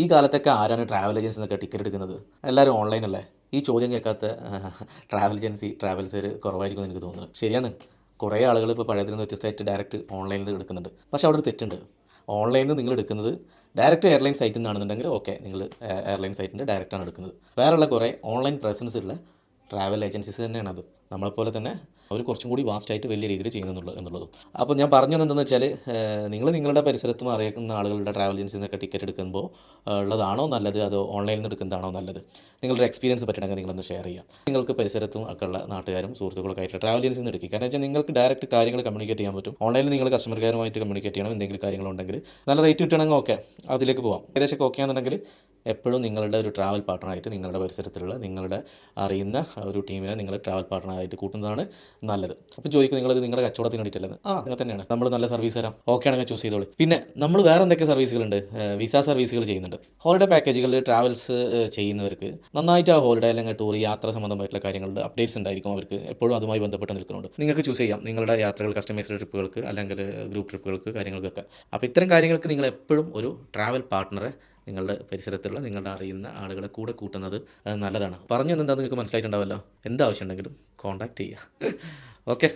ഈ കാലത്തൊക്കെ ആരാണ് ട്രാവൽ ഏജൻസി എന്നൊക്കെ ടിക്കറ്റ് എടുക്കുന്നത്? എല്ലാവരും ഓൺലൈൻ അല്ലേ? ഈ ചോദ്യം കേൾക്കാത്ത ട്രാവൽ ഏജൻസി ട്രാവൽസർ കുറവായിരിക്കും എന്ന് എനിക്ക് തോന്നുന്നു. ശരിയാണ്. കുറേ ആളുകൾ ഇപ്പോൾ പഴയതിൽ നിന്ന് വ്യത്യസ്തമായിട്ട് ഡയറക്റ്റ് ഓൺലൈനിൽ നിന്ന് എടുക്കുന്നുണ്ട്. പക്ഷേ അവിടെ ഒരു തെറ്റുണ്ട്. ഓൺലൈനിൽ നിന്ന് നിങ്ങൾ എടുക്കുന്നത് ഡയറക്റ്റ് എയർലൈൻ സൈറ്റിൽ നിന്നാണെന്നുണ്ടെങ്കിൽ ഓക്കെ നിങ്ങൾ എയർലൈൻ സൈറ്റിന്റെ ഡയറക്റ്റാണ് എടുക്കുന്നത്. വേറെയുള്ള കുറേ ഓൺലൈൻ പ്രസൻസ് ഉള്ള ട്രാവൽ ഏജൻസീസ് തന്നെയാണ് അത് നമ്മളെപ്പോലെ തന്നെ അവർ കുറച്ചും കൂടി വാസ്റ്റായിട്ട് വലിയ രീതിയിൽ ചെയ്യുന്നുള്ളൂ എന്നുള്ളതും. അപ്പോൾ ഞാൻ പറഞ്ഞു എന്താണെന്ന് വെച്ചാൽ നിങ്ങൾ നിങ്ങളുടെ പരിസരത്തും അറിയുന്ന ആളുകളുടെ ട്രാവൽ ഏജൻസി നിന്നൊക്കെ ടിക്കറ്റ് എടുക്കുമ്പോൾ ഉള്ളതാണോ നല്ലത്? അതോ ഓൺലൈനിൽ നിന്ന് എടുക്കുന്നതാണോ നല്ലത്? നിങ്ങളുടെ എക്സ്പീരിയൻസ് പറ്റണമെങ്കിൽ നിങ്ങളൊന്ന് ഷെയർ ചെയ്യാം. നിങ്ങൾക്ക് പരിസരത്തും ഒക്കെ ഉള്ള നാട്ടുകാരും സുഹൃത്തുക്കളൊക്കെ ആയിട്ട് ട്രാവൽ ഏജൻസിയിൽ നിന്ന് എടുക്കുക. കാരണം വെച്ചാൽ നിങ്ങൾക്ക് ഡയറക്റ്റ് കാര്യങ്ങൾ കമ്മ്യൂണിക്കേറ്റ് ചെയ്യാൻ പറ്റും. ഓൺലൈനിൽ നിങ്ങൾ കസ്റ്റമർ കെയറുമായിട്ട് കമ്മ്യൂണിക്കേറ്റ് ചെയ്യണം. എന്തെങ്കിലും കാര്യങ്ങളുണ്ടെങ്കിൽ നല്ല റേറ്റ് കിട്ടണമെങ്കിൽ ഓക്കെ അതിലേക്ക് പോവാം. ഏകദേശം ഓക്കെ ആണെന്നുണ്ടെങ്കിൽ എപ്പോഴും നിങ്ങളുടെ ഒരു ട്രാവൽ പാർട്ട്ണറായിട്ട് നിങ്ങളുടെ പരിസരത്തിലുള്ള നിങ്ങളുടെ അറിയുന്ന ഒരു ടീമിനെ നിങ്ങൾ ട്രാവൽ പാർട്ട്ണറായിട്ട് കൂട്ടുന്നതാണ് നല്ലത്. അപ്പോൾ ചോദിക്കും നിങ്ങളത് നിങ്ങളുടെ കച്ചവടത്തിന് വേണ്ടിയിട്ടല്ലത് ആ അങ്ങനെ തന്നെയാണ്. നമ്മൾ നല്ല സർവീസ് തരാം. ഓക്കെ ആണെങ്കിൽ ചൂസ് ചെയ്തോളൂ. പിന്നെ നമ്മൾ വേറെ എന്തൊക്കെ സർവീസുകളുണ്ട് വിസ സർവീസുകൾ ചെയ്യുന്നുണ്ട്. ഹോളിഡേ പാക്കേജുകളിൽ ട്രാവൽസ് ചെയ്യുന്നവർക്ക് നന്നായിട്ട് ആ ഹോളിഡേ അല്ലെങ്കിൽ ടൂർ യാത്ര സംബന്ധമായിട്ടുള്ള കാര്യങ്ങളുടെ അപ്ഡേറ്റ്സ് ഉണ്ടായിരിക്കും അവർക്ക്. എപ്പോഴും അതുമായി ബന്ധപ്പെട്ട് നിൽക്കുന്നുണ്ട്. നിങ്ങൾക്ക് ചൂസ് ചെയ്യാം. നിങ്ങളുടെ യാത്രകൾ കസ്റ്റമൈസ്ഡ് ട്രിപ്പുകൾക്ക് അല്ലെങ്കിൽ ഗ്രൂപ്പ് ട്രിപ്പുകൾക്ക് കാര്യങ്ങൾക്കൊക്കെ. അപ്പോൾ ഇത്തരം കാര്യങ്ങൾക്ക് നിങ്ങൾ എപ്പോഴും ഒരു ട്രാവൽ പാർട്ട്ണറെ നിങ്ങളുടെ പരിസരത്തുള്ള നിങ്ങളുടെ അറിയുന്ന ആളുകളെ കൂടെ കൂട്ടുന്നത് നല്ലതാണ്. പറഞ്ഞു എന്താ നിങ്ങൾക്ക് മനസ്സിലായിട്ടുണ്ടാവല്ലോ. എന്താവശ്യം ഉണ്ടെങ്കിലും കോൺടാക്ട് ചെയ്യുക. ഓക്കെ